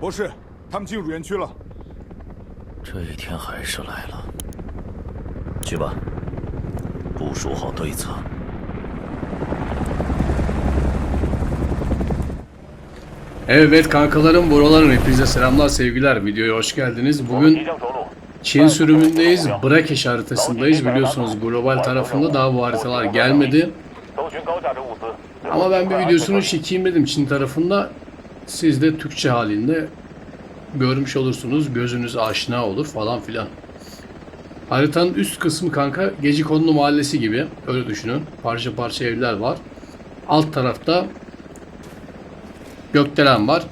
博士，他们进入园区了。这一天还是来了。去吧，部署好对策。 Evet kankalarım buraların hepinize selamlar sevgiler videoya hoş geldiniz. Bugün Çin sürümündeyiz. Brakeş haritasındayız. Biliyorsunuz global tarafında daha bu haritalar gelmedi. 搜寻高价值物资。 Ama ben bir videosunu çekeyim dedim Çin tarafında. Siz de Türkçe halinde görmüş olursunuz. Gözünüz aşina olur falan filan. Haritanın üst kısmı kanka Gecikondu Mahallesi gibi. Öyle düşünün. Parça parça evler var. Alt tarafta Gökdelen var.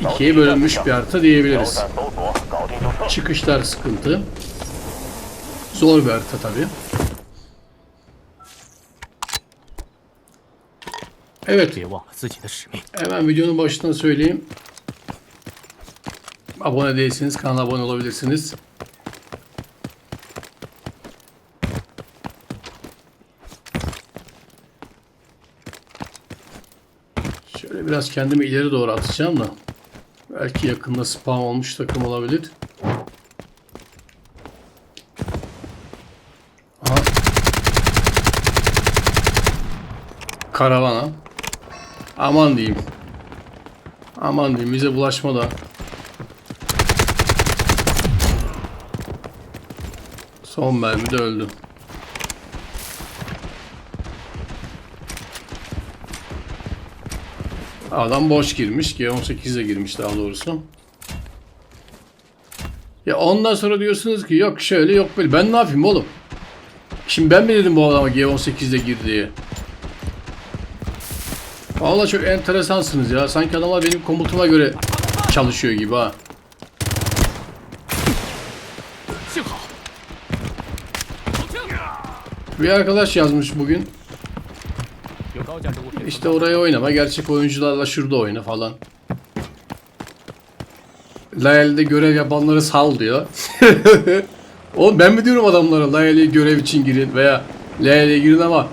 İkiye bölünmüş bir harita diyebiliriz. Çıkışlar sıkıntı. Zor bir harita tabii. Evet. Hemen videonun başından söyleyeyim. Abone değilseniz kanala abone olabilirsiniz. Şöyle biraz kendimi ileri doğru atacağım da. Belki yakında spam olmuş takım olabilir. Aha. Karavana. Aman diyeyim. Aman diyeyim bize bulaşma da. Son mermide öldü. Adam boş girmiş. G18'e girmiş daha doğrusu. Ya ondan sonra diyorsunuz ki yok şöyle yok böyle. Ben ne yapayım oğlum? Şimdi ben mi dedim bu adama G18'de gir diye? Valla çok enteresansınız ya. Sanki adamlar benim komutuma göre çalışıyor gibi ha. Bir arkadaş yazmış bugün. İşte oraya oynama. Gerçek oyuncularla şurada oyna falan. Layel'de görev yapanları sal diyor. Oğlum ben mi diyorum adamlara Layel'e görev için girin veya Layel'e girin ama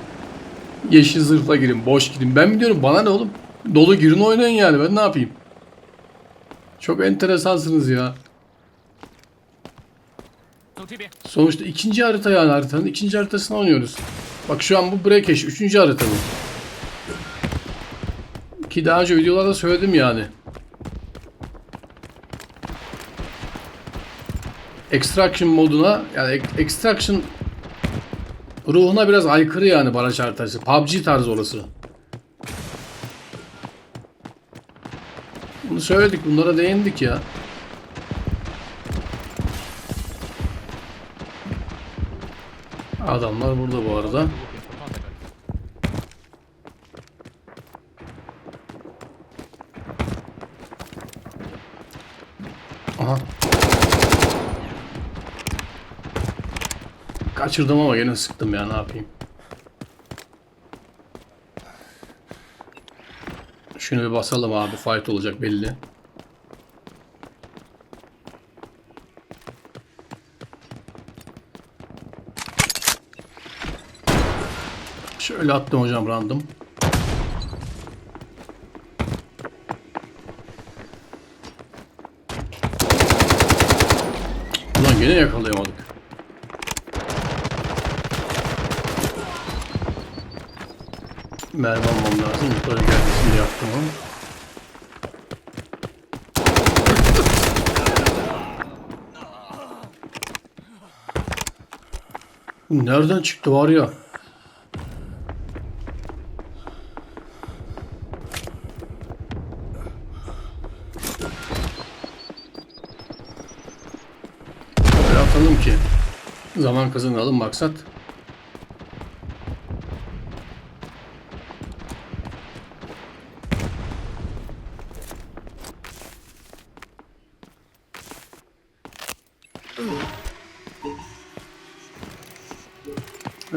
Yeşil zırhla girin. Boş girin. Ben biliyorum. Bana ne oğlum? Dolu girin oynayın yani. Ben ne yapayım? Çok enteresansınız ya. Sonuçta ikinci harita yani haritanın ikinci haritasını oynuyoruz. Bak şu an bu Brekeş. Üçüncü harita bu. Ki daha önce videolarda söyledim yani. Extraction moduna yani Extraction Ruhuna biraz aykırı yani baraj haritası. PUBG tarzı orası. Bunu söyledik. Bunlara değindik ya. Adamlar burada bu arada. Aha. Kaçırdım ama yine sıktım ya ne yapayım. Şunu bir basalım abi fight olacak belli. Şöyle attım hocam random. Ulan gene yakalayamadık. Mermi almam lazım. Yukarı gelmesini yaptım. Bu Nereden çıktı var ya? Böyle atalım ki zaman kazanalım maksat.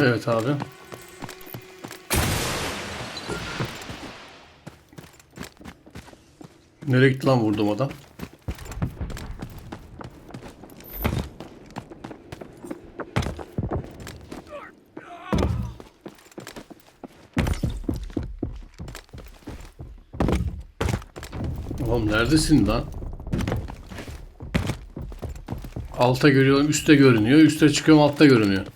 Evet abi. Nereye gitti lan vurdum adam? Oğlum neredesin lan? Alta görüyorum, üstte görünüyor. Üste çıkıyorum, altta görünüyor.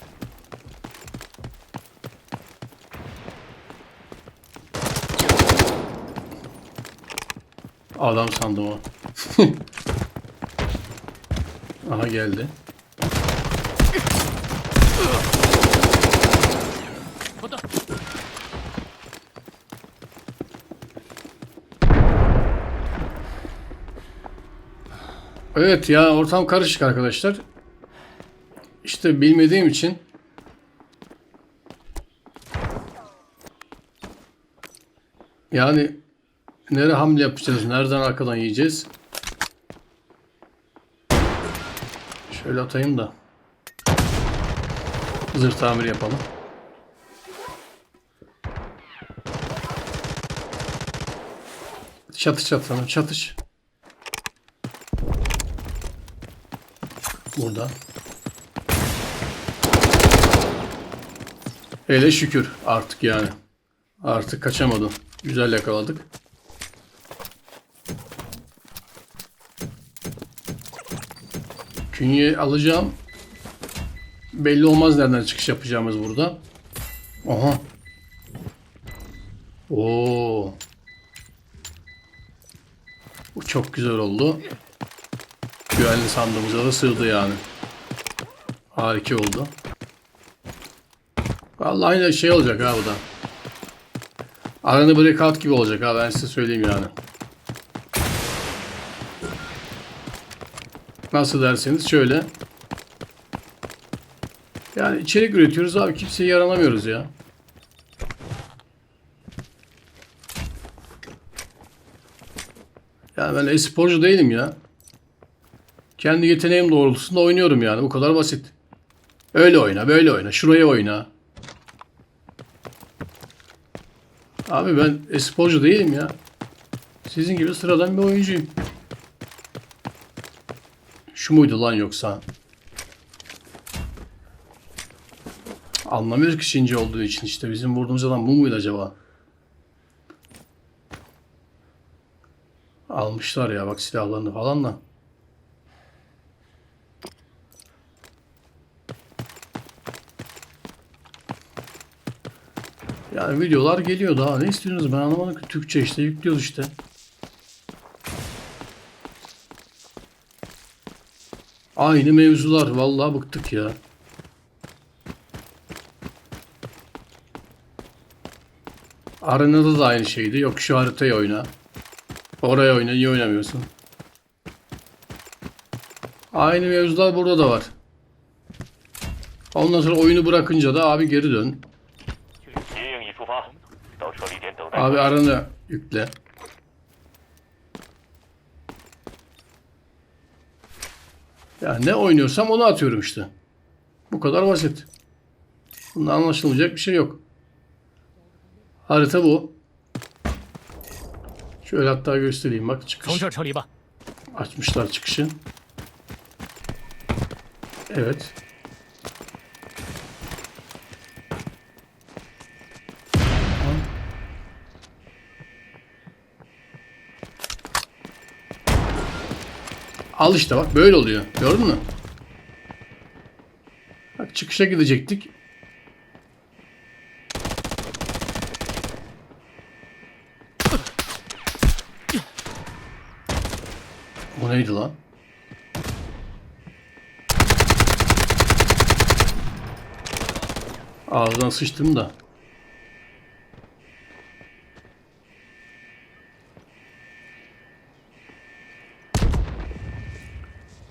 Adam sandım o. Aha geldi. Evet ya ortam karışık arkadaşlar. İşte bilmediğim için yani nereye hamle yapacağız? Nereden arkadan yiyeceğiz? Şöyle atayım da zırh tamir yapalım. Çatış çatış çatış. Burada. Hele şükür artık yani. Artık kaçamadım. Güzel yakaladık. Künye alacağım. Belli olmaz nereden çıkış yapacağımız burada. Aha. Oo. Bu çok güzel oldu. Güvenli sandığımıza da sığdı yani. Harika oldu. Vallahi aynı şey olacak ha bu da. Aranı breakout gibi olacak ha ben size söyleyeyim yani. Nasıl derseniz şöyle. Yani içerik üretiyoruz abi kimseye yaranamıyoruz ya. Yani ben e-sporcu değilim ya. Kendi yeteneğim doğrultusunda oynuyorum yani. Bu kadar basit. Öyle oyna, böyle oyna, şuraya oyna. Abi ben e-sporcu değilim ya. Sizin gibi sıradan bir oyuncuyum. Şu muydu lan yoksa? Anlamıyoruz ki Şinci olduğu için işte. Bizim vurduğumuz adam bu muydu acaba? Almışlar ya bak silahlarını falan da. Yani videolar geliyor daha ne istiyorsunuz ben anlamadım ki Türkçe işte yüklüyoruz işte. Aynı mevzular. Vallahi bıktık ya. Arena'da da aynı şeydi. Yok şu haritayı oyna. Oraya oyna. Niye oynamıyorsun? Aynı mevzular burada da var. Ondan sonra oyunu bırakınca da abi geri dön. Abi arana yükle. Yani ne oynuyorsam onu atıyorum işte. Bu kadar basit. Bunda anlaşılmayacak bir şey yok. Harita bu. Şöyle hatta göstereyim bak çıkış. Açmışlar çıkışı. Evet. Al işte bak böyle oluyor. Gördün mü? Bak çıkışa gidecektik. Bu neydi lan? Ağzından sıçtım da.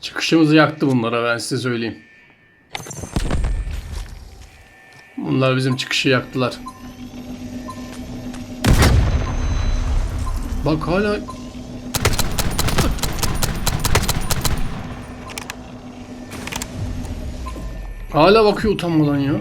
Çıkışımızı yaktı bunlara ben size söyleyeyim. Bunlar bizim çıkışı yaktılar. Bak hala Hala bakıyor utanmadan ya.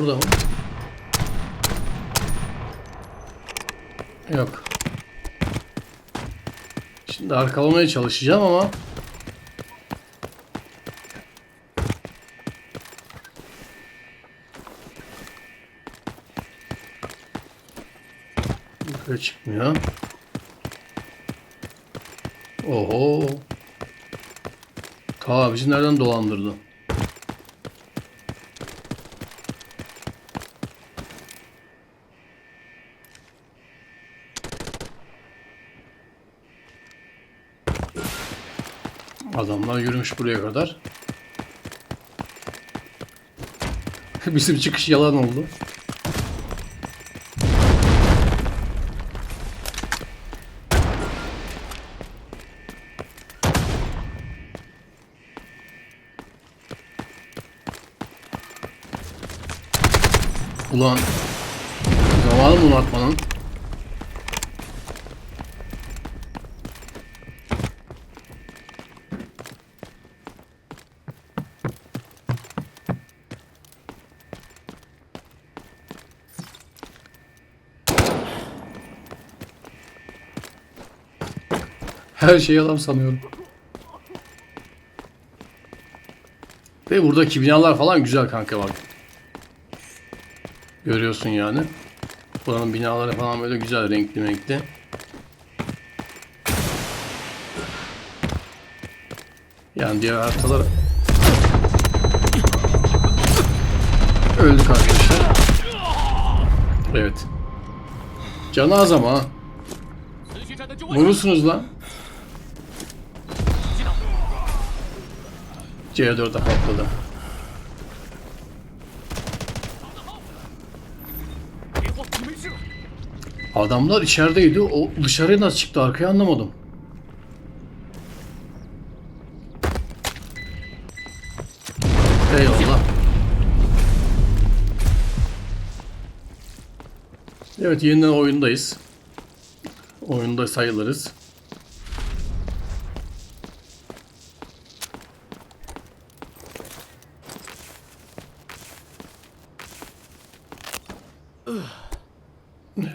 Orada mı? Yok. Şimdi arkalamaya çalışacağım ama Yukarı çıkmıyor. Oho. Ta bizi nereden dolandırdı? Adamlar yürümüş buraya kadar. Bizim çıkış yalan oldu. Ulan zamanı mı unutmanın? Her şeyi adam sanıyorum. Ve buradaki binalar falan güzel kanka bak. Görüyorsun yani. Buranın binaları falan böyle güzel renkli renkli. Yani diğer haritalar öldük arkadaşlar. Evet. Canı az ama. Vurursunuz lan. C4'e patladı. Adamlar içerideydi. O dışarıya nasıl çıktı arkaya anlamadım. Eyvallah. Evet yeniden oyundayız. Oyunda sayılırız.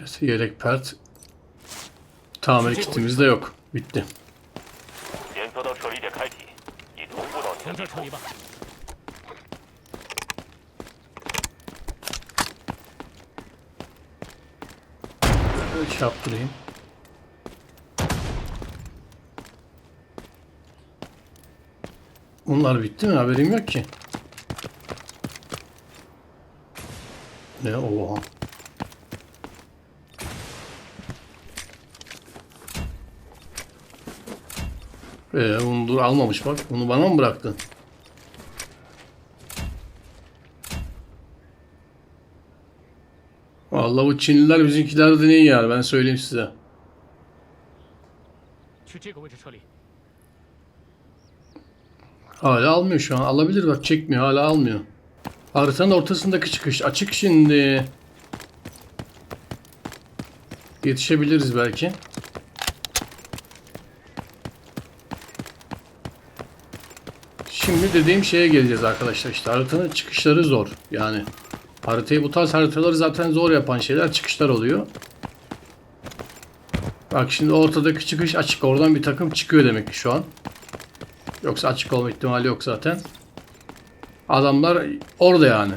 Evet, yelek pert. Tamir kitimiz de yok. Bitti. Üç yaptırayım. Bunlar bitti mi? Haberim yok ki. Ne? Oha. Ee, onu dur almamış bak. Onu bana mı bıraktı? Vallahi bu Çinliler bizimkiler de değil yani ben söyleyeyim size. Hala almıyor şu an. Alabilir bak çekmiyor hala almıyor. Haritanın ortasındaki çıkış açık şimdi. Yetişebiliriz belki. Şimdi dediğim şeye geleceğiz arkadaşlar. İşte haritanın çıkışları zor. Yani haritayı bu tarz haritaları zaten zor yapan şeyler çıkışlar oluyor. Bak şimdi ortadaki çıkış açık. Oradan bir takım çıkıyor demek ki şu an. Yoksa açık olma ihtimali yok zaten. Adamlar orada yani.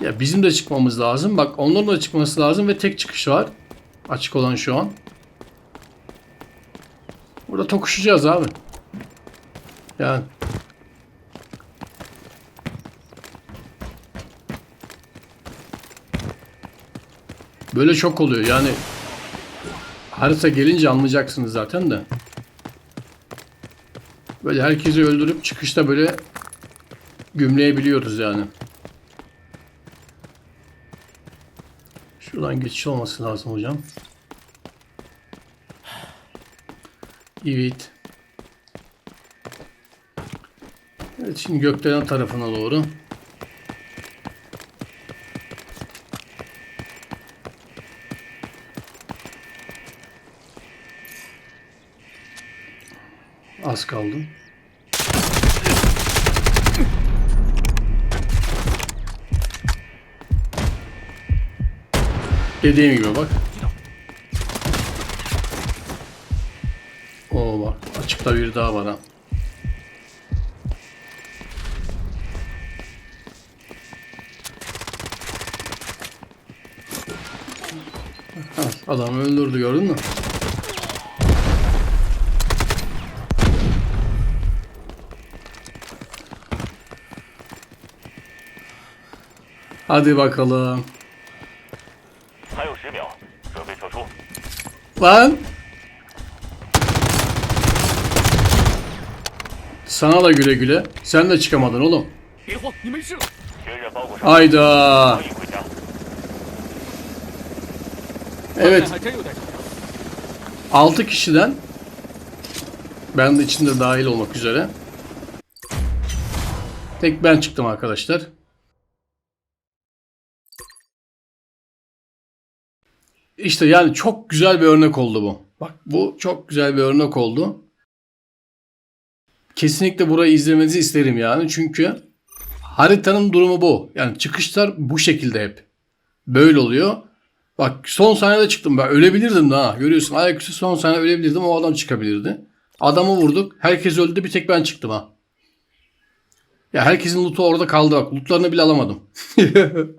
Ya bizim de çıkmamız lazım. Bak onların da çıkması lazım ve tek çıkış var. Açık olan şu an. Burada tokuşacağız abi. Yani. Böyle çok oluyor yani. Harita gelince anlayacaksınız zaten de. Böyle herkesi öldürüp çıkışta böyle gümleyebiliyoruz yani. Şuradan geçiş olması lazım hocam. Evet. Evet şimdi gökdelen tarafına doğru. Az kaldı. Dediğim gibi bak. Boşlukta bir daha var. Adam öldürdü gördün mü? Hadi bakalım. Lan! Sana da güle güle. Sen de çıkamadın oğlum. Hayda. Evet. 6 kişiden ben de içinde dahil olmak üzere. Tek ben çıktım arkadaşlar. İşte yani çok güzel bir örnek oldu bu. Bak bu çok güzel bir örnek oldu. Kesinlikle burayı izlemenizi isterim yani. Çünkü haritanın durumu bu. Yani çıkışlar bu şekilde hep. Böyle oluyor. Bak son saniyede çıktım ben. Ölebilirdim daha. Görüyorsun ayaküstü son saniye ölebilirdim. O adam çıkabilirdi. Adamı vurduk. Herkes öldü. Bir tek ben çıktım ha. Ya herkesin loot'u orada kaldı bak. Loot'larını bile alamadım.